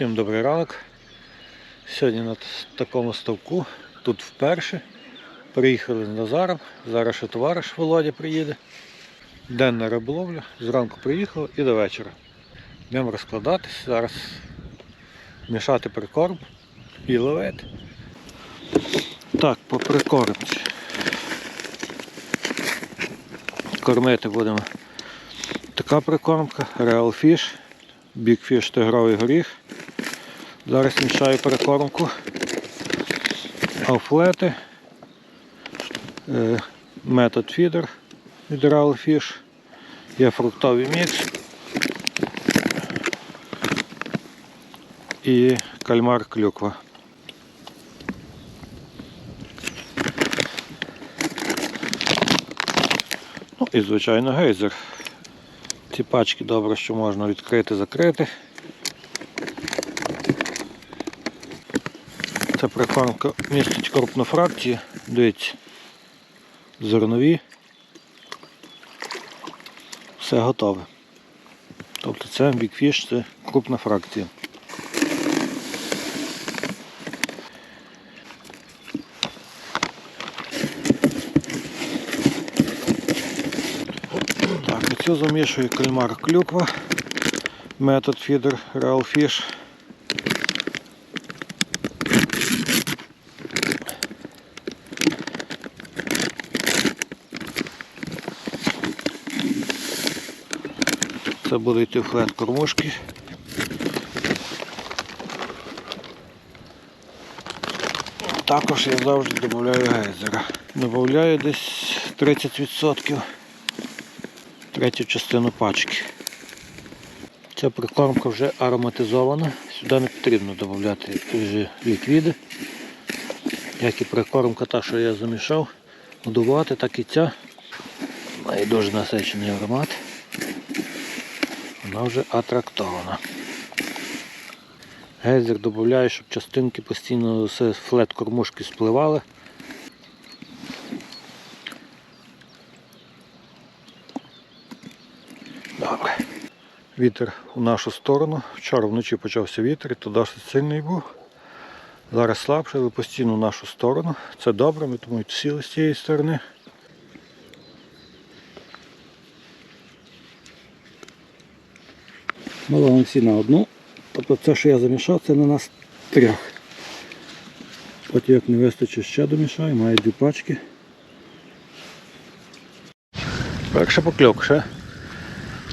Всім добрий ранок. Сьогодні на такому ставку, тут вперше. Приїхали з Назаром. Зараз ще товариш Володя приїде. Денна риболовля. Зранку приїхали і до вечора. Будемо розкладатись, зараз мішати прикорм і ловити. Так, по прикормці. Кормити будемо. Така прикормка, Real Fish, Fish тигровий горіх. Зараз мішаю перекормку. Ауфлети, е, метод фідер Real Fish. Є фруктовий мікс. І кальмар клюква. Ну і звичайно гейзер. Ці пачки добре, що можна відкрити, закрити. Ця прикормка містить крупну фракцію. Дивіться, зернові. Все готове. Тобто це бікфіш, це крупна фракція. І замішую кальмар клюква. Метод фідер Real Fish. Це буде йти флет кормушки. Також я завжди додаю гейзера. Додаю десь 30%, третю частину пачки. Ця прикормка вже ароматизована. Сюди не потрібно додати ліквіди. Як і прикормка та, що я замішав, годувати, так і ця. Має дуже насичений аромат. Вона вже атрактована. Гейзер додаю, щоб частинки постійно флет кормушки спливали. Вітер у нашу сторону. Вчора вночі почався вітер, то досить сильний був. Зараз слабше, але постійно в нашу сторону. Це добре, ми тому сіли з цієї сторони. Ми ловимо всі на одну. Тобто це, що я замішав, це на нас трьох. Потім як не вистачить, ще домішаю, маю дві пачки. Перша покльовка ще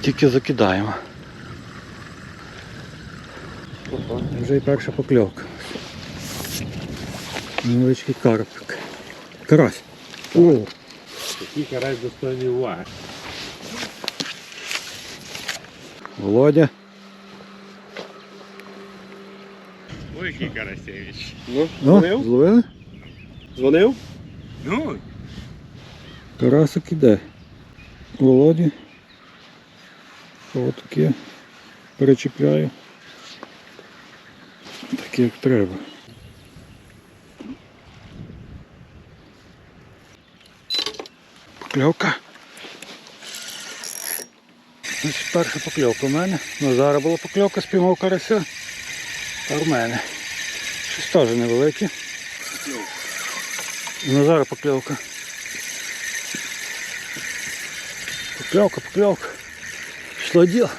тільки закидаємо. Вже і перша покльовка. Невеличкий карпик. Карась. О, Такий карась достойний уваги. Володя. Ой, який Карасевич. Ну, Ну, дзвонив? зловили? Дзвонив? Ну, Карасик іде. Володі. Ось таке. Перечіпляю. Так як треба. Покльовка. Перша покльовка в мене. Ну, зараз була покльовка, спіймав карася. А в мене. Щось теж невелике. Ну, зараз покльовка. Покльовка, покльовка. Пішло діло.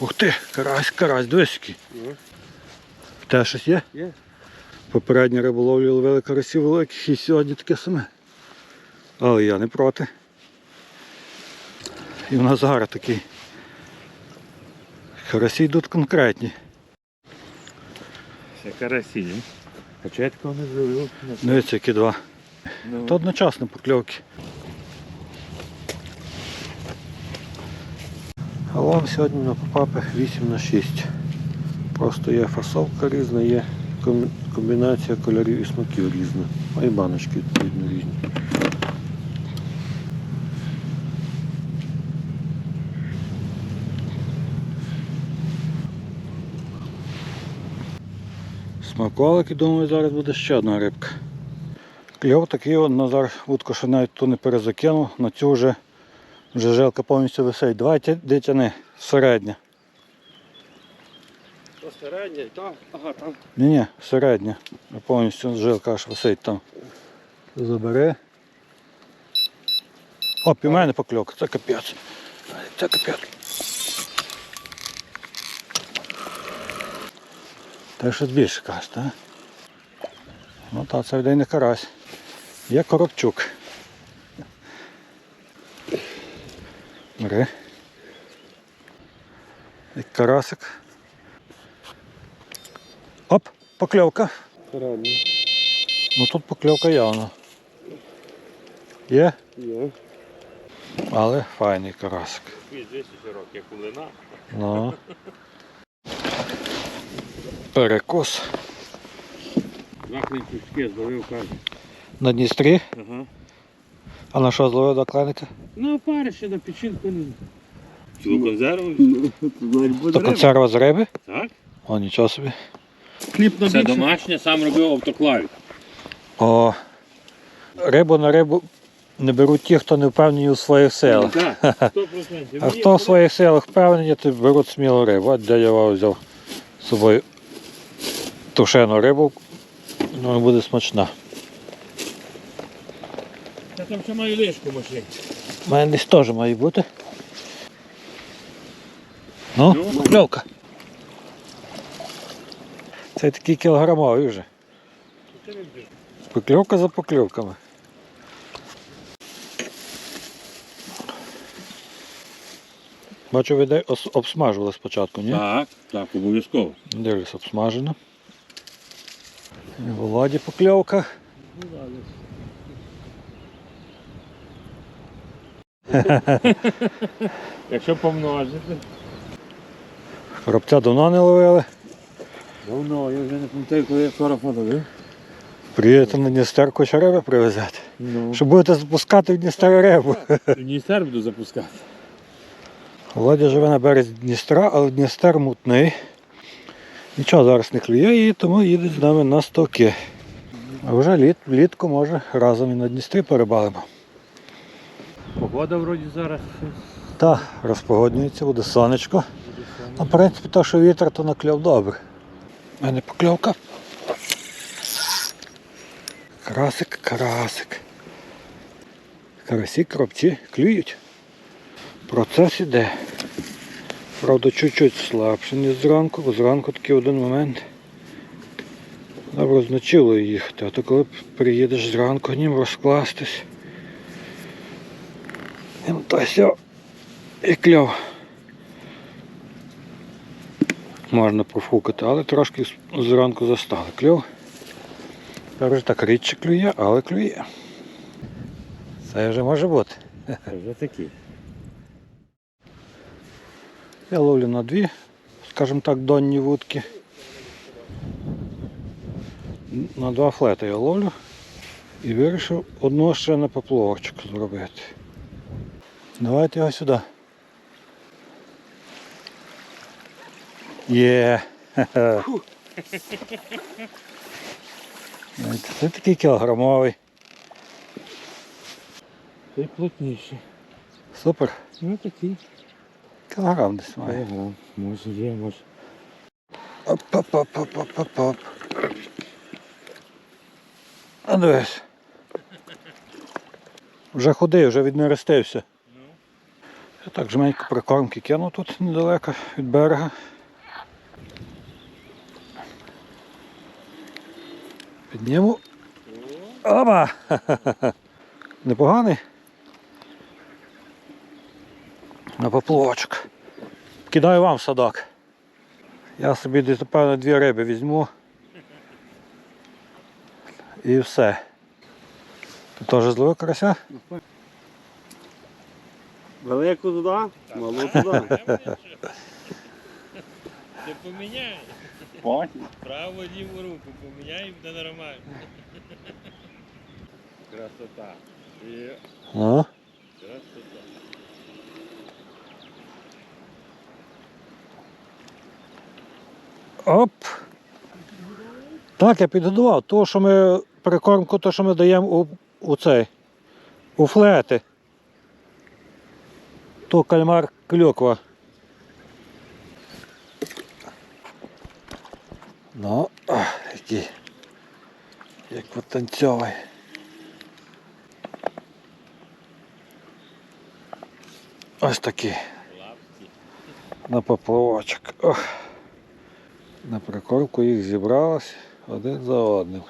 Ух ти, карась, карась. В те щось є? Є. Попередні риболовлі ловили карасів великих і сьогодні таке саме. Але я не проти. І в нас зараз такий. Карасі йдуть конкретні. це карасі. Хоча я такого не зробив. Дивіться, які два. Ну, То одночасно покльовки. А вам сьогодні на попапи 8 на 6. Просто є фасовка різна, є комбінація кольорів і смаків різна. А і баночки відповідно різні. Смаколики, думаю, зараз буде ще одна рибка. Кльов такий от Назар вудку ще навіть ту не перезакинув, на цю вже, вже жилка повністю висить. Давайте дитяни середня. Середня, так. Ага, там. Ні, ні, середня. Повністю жилка аж висить там. Забери. Оп, і в мене покльовка, це капець. Це капець. Те щось більше кажеш, так? Ну так, це людей не карась. Є коробчук. Бери. Карасик. Оп, покльовка. Середня. Ну тут покльовка явно. Є, Є. але файний карасик. Він 200 широкий, як кулина. Ну. Перекос. Два клинчучки зловив, каже. На Дністрі. Ага. А на що зловив до кланика? Ну, пари ще на печінку не. Цілу консерву? То консерва з риби? Так. О, нічого собі. Хліб на Це домашнє, сам робив автоклаві. О, рибу на рибу не беруть ті, хто не впевнені у своїх силах. Так, 100%. А хто в своїх силах впевнені, то беруть сміло рибу. От дядя Вова взяв з собою тушену рибу. Ну, буде смачна. Я там ще маю лишку в машині. У мене десь теж має бути. Ну, Ну. Це такий кілограмовий вже. Покльовка за покльовками. Бачу, ви обсмажували спочатку, ні? Так, так, обов'язково. Дивлюсь, обсмажено. Володі покльовка. Якщо помножити. Коробця давно не ловили. Давно, я вже не пам'ятаю, коли я вчора ходив. Приїдете на Дністер куча риби привезете. Ну. Що будете запускати в Дністер рибу. Дністер буду запускати. Володя живе на березі Дністра, але Дністер мутний. Нічого зараз не клює і тому їде з нами на стоки. А вже літ, влітку може разом і на Дністрі перебалимо. Погода вроді зараз. Та, розпогоднюється, буде сонечко. Ну, в принципі, то, що вітер, то накльов добре. У мене покльовка. Карасик, карасик. Карасі, коробці клюють. Процес іде. Правда, чуть-чуть слабше, ніж зранку, бо зранку такий один момент. Добре значило їхати, а то коли приїдеш зранку, нім розкластись. То сьо і кльов. Можна профукати, але трошки зранку застали кльов. Тепер вже так рідше клює, але клює. Це вже може бути. Це вже такі. Я ловлю на дві, скажімо так, донні вудки. На два флети я ловлю і вирішив одного ще на поплавочок зробити. Давайте його сюди. Є. Це такий кілограмовий. Ти плотніші. Супер. Ну такі. Кілограм десь має. Ага, може є, може. Оп-оп-оп-оп-оп-оп. А дивись. Вже худий, вже віднерестився. Я так жменько прикормки кинув тут недалеко від берега. Підніму. Оба! Непоганий. На поплавочок. Кидаю вам садок. Я собі десь, напевно, дві риби візьму. І все. Ти теж зловив карася? Велику туди, малу туди. Ти поміняй. Потім. Праву ліву руку поміняй буде нормально. Красота. І Ну. красота. Оп. Так, я підгодував. То, що ми прикормку, то, що ми даємо у, у цей. У флети. То кальмар кльоква. Ну, ах, який. Як потанцьовий. Ось такий. На поплавочок. Ох. На прикормку їх зібралось один за одним.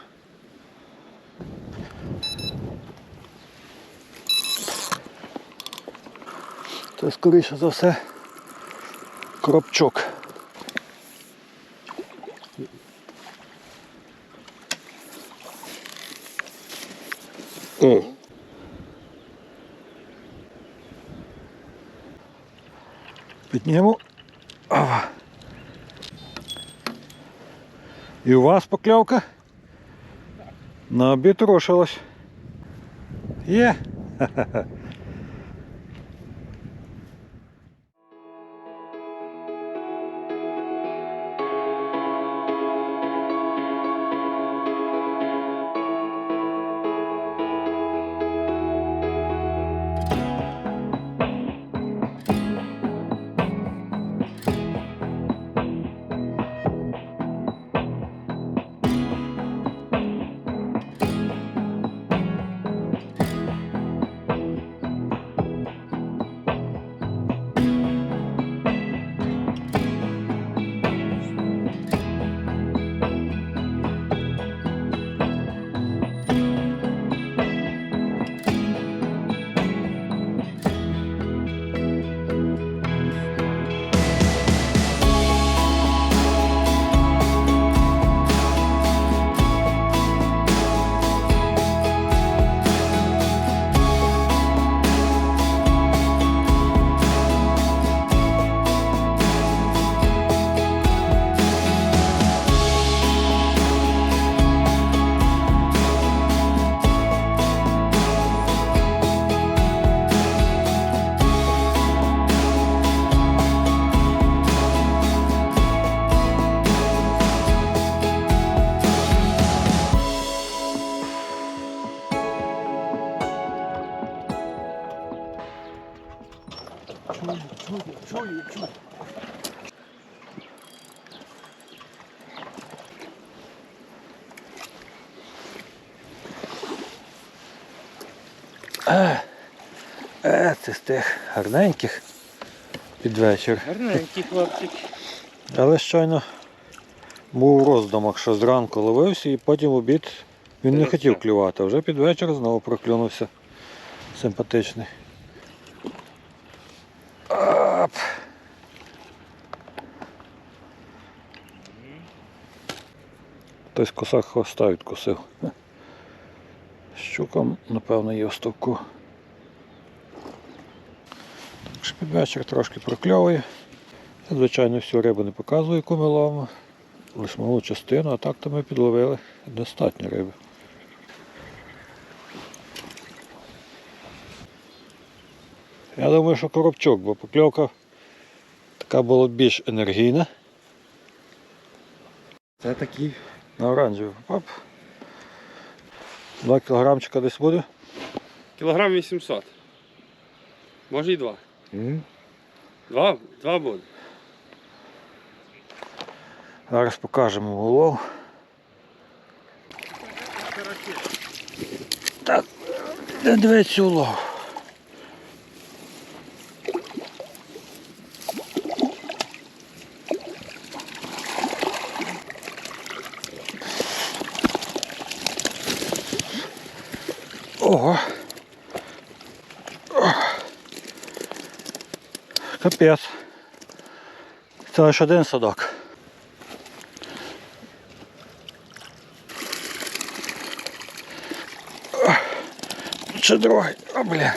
Це скоріше за все кропчок. Підніму. Ава. І у вас покльовка? На обід рушилась. Є. Ха-ха-ха. Е, це з тих гарненьких під вечір. Гарненький хлопчик. Але щойно був роздумах, що зранку ловився і потім в обід він не хотів клювати. А вже під вечір знову проклюнувся. Симпатичний. Ап. Хтось косак хвоста відкусив. Щука, напевно, є в ставку. Так що під вечір трошки прокльовує. Я, звичайно, всю рибу не показую, яку ми ловимо. Лише малу частину, а так то ми підловили достатньо риби. Я думаю, що коробчок, бо покльовка така була більш енергійна. Це такий. На оранжевий попав. Два кілограмчика десь буде. Кілограм 800. Може і два. Два? Два буде. Зараз покажемо улов. Так, де дивиться улов. Ого. Капець. Це лише один садок. Ще другий. О, бля.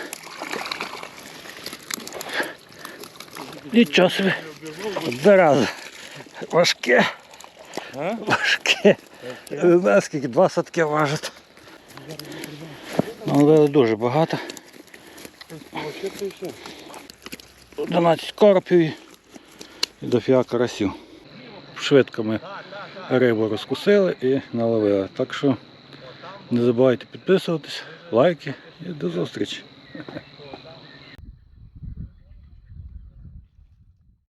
Нічого собі. Два рази. Важке. Важке. Не знаю, скільки два садки важить. Але дуже багато. 12 коропів і дофіга карасів. Швидко ми рибу розкусили і наловили. Так що не забувайте підписуватись, лайки і до зустрічі.